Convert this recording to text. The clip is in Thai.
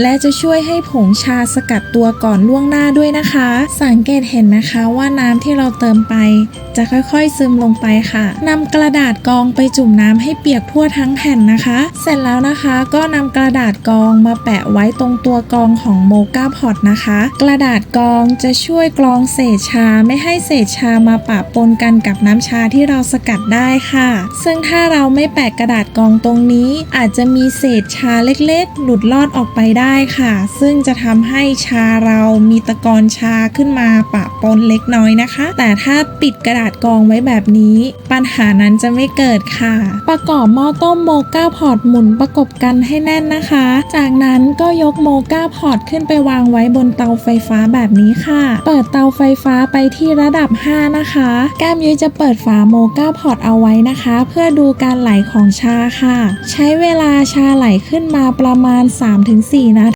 และจะช่วยให้ผงชาสกัดตัวก่อนล่วงหน้าด้วยนะคะ สังเกตเห็นนะคะว่าน้ำที่เราเติมไป จะค่อยๆซึมลงไปค่ะนำกระดาษกองไปจุ่มน้ำให้เปียกทั่วทั้งแผ่นนะคะ เสร็จแล้วนะคะก็นำกระดาษกองมาแปะไว้ตรงตัวกองของโมกาพอตนะคะ กระดาษกองจะช่วยกรองเศษชาไม่ให้เศษชามาปะปนกันกับน้ำชาที่เราสกัดได้ค่ะ ซึ่งถ้าเราไม่แปะกระดาษกองตรงนี้ อาจจะมีเศษชาเล็กๆ หลุดลอดออกไปได้ได้ค่ะ ซึ่งจะทำให้ชาเรามีตะกอนชาขึ้นมาปะปนเล็กน้อยนะคะ แต่ถ้าปิดกระดาษกรองไว้แบบนี้ ปัญหานั้นจะไม่เกิดค่ะ ประกอบหม้อต้มโมกาพอร์ตหมุนประกบกันให้แน่นนะคะ จากนั้นก็ยกโมกาพอร์ตขึ้นไปวางไว้บนเตาไฟฟ้าแบบนี้ค่ะ เปิดเตาไฟฟ้าไปที่ระดับ 5 นะคะ แก้มยุ้ยจะเปิดฝาโมกาพอร์ตเอาไว้นะคะ เพื่อดูการไหลของชาค่ะ ใช้เวลาชาไหลขึ้นมาประมาณ 3-4